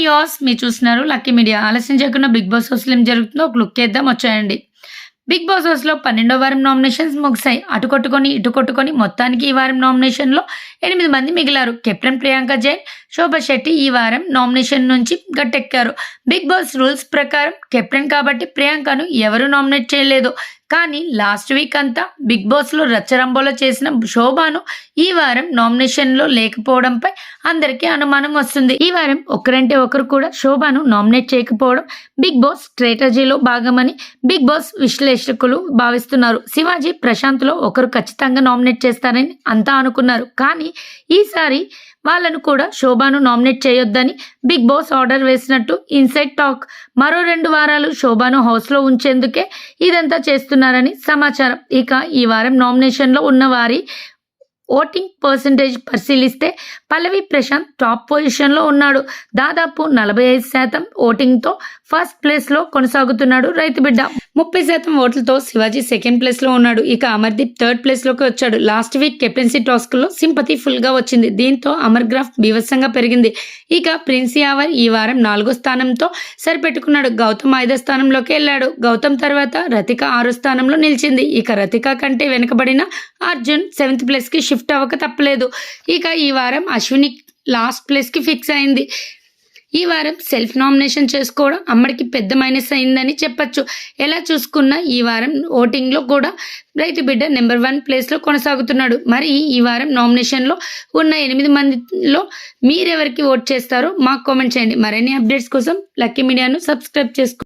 Viewers మీరు చూస్తున్నారు lucky media. ఆలస్యం చేయకుండా బిగ్ బాస్ హౌస్లో ఏం జరుగుతుందో ఒక లుక్ వేద్దాం వచ్చాయండి. బిగ్ బాస్ హౌస్లో పన్నెండో వారం నామినేషన్స్ ముగిశాయి. అటు కొట్టుకొని ఇటు కొట్టుకొని మొత్తానికి ఈ వారం నామినేషన్లో ఎనిమిది మంది మిగిలారు. కెప్టెన్ ప్రియాంక జైన్ శోభా శెట్టి ఈ వారం నామినేషన్ నుంచి గట్టెక్కారు. బిగ్ బాస్ రూల్స్ ప్రకారం కెప్టెన్ కాబట్టి ప్రియాంకను ఎవరు నామినేట్ చేయలేదు. కానీ లాస్ట్ వీక్ అంతా బిగ్ బాస్లో రచ్చరంబోలో చేసిన శోభాను ఈ వారం నామినేషన్లో లేకపోవడంపై అందరికీ అనుమానం వస్తుంది. ఈ వారం ఒకరంటే ఒకరు కూడా శోభాను నామినేట్ చేయకపోవడం బిగ్ బాస్ స్ట్రాటజీలో భాగమని బిగ్ బాస్ విశ్లేషకులు భావిస్తున్నారు. శివాజీ ప్రశాంత్లో ఒకరు ఖచ్చితంగా నామినేట్ చేస్తారని అంతా అనుకున్నారు. కానీ ఈసారి వాళ్ళను కూడా శోభాను నామినేట్ చేయొద్దని బిగ్ బాస్ ఆర్డర్ వేసినట్టు ఇన్సైడ్ టాక్ మరో రెండు వారాలు శోభాను హౌస్లో ఉంచేందుకే ఇదంతా చేస్తున్నారు. చేస్తున్నారని సమాచారం. ఇక ఈ వారం నామినేషన్లో ఉన్న వారి ఓటింగ్ పర్సంటేజ్ పరిశీలిస్తే పల్లవి ప్రశాంత్ టాప్ పొజిషన్లో ఉన్నాడు. దాదాపు నలభై ఐదు శాతం ఓటింగ్తో ఫస్ట్ ప్లేస్లో కొనసాగుతున్నాడు రైతు బిడ్డ ముప్పై శాతం ఓట్లతో శివాజీ సెకండ్ ప్లేస్లో ఉన్నాడు. ఇక అమర్దీప్ థర్డ్ ప్లేస్లోకి వచ్చాడు. లాస్ట్ వీక్ కెప్టెన్సీ టాస్క్లో సింపతి ఫుల్గా వచ్చింది. దీంతో అమర్ గ్రాఫ్ బీభత్సంగా పెరిగింది. ఇక ప్రిన్స్ యావర్ ఈ వారం నాలుగో స్థానంతో సరిపెట్టుకున్నాడు. గౌతమ్ ఐదో స్థానంలోకి వెళ్ళాడు. గౌతమ్ తర్వాత రతిక ఆరో స్థానంలో నిలిచింది. ఇక రతిక కంటే వెనుకబడిన అర్జున్ సెవెంత్ ప్లేస్కి షిఫ్ట్ అవ్వక తప్పలేదు. ఇక ఈ వారం అశ్విని లాస్ట్ ప్లేస్కి ఫిక్స్ అయింది. ఈ వారం సెల్ఫ్ నామినేషన్ చేసుకోవడం అమ్మడికి పెద్ద మైనస్ అయిందని చెప్పచ్చు. ఎలా చూసుకున్నా ఈ వారం ఓటింగ్లో కూడా రైతు బిడ్డ నెంబర్ వన్ ప్లేస్లో కొనసాగుతున్నాడు. మరి ఈ వారం నామినేషన్లో ఉన్న ఎనిమిది మందిలో మీరెవరికి ఓట్ చేస్తారో మాకు కామెంట్ చేయండి. మరిన్ని అప్డేట్స్ కోసం లక్కీ మీడియాను సబ్స్క్రైబ్ చేసుకోండి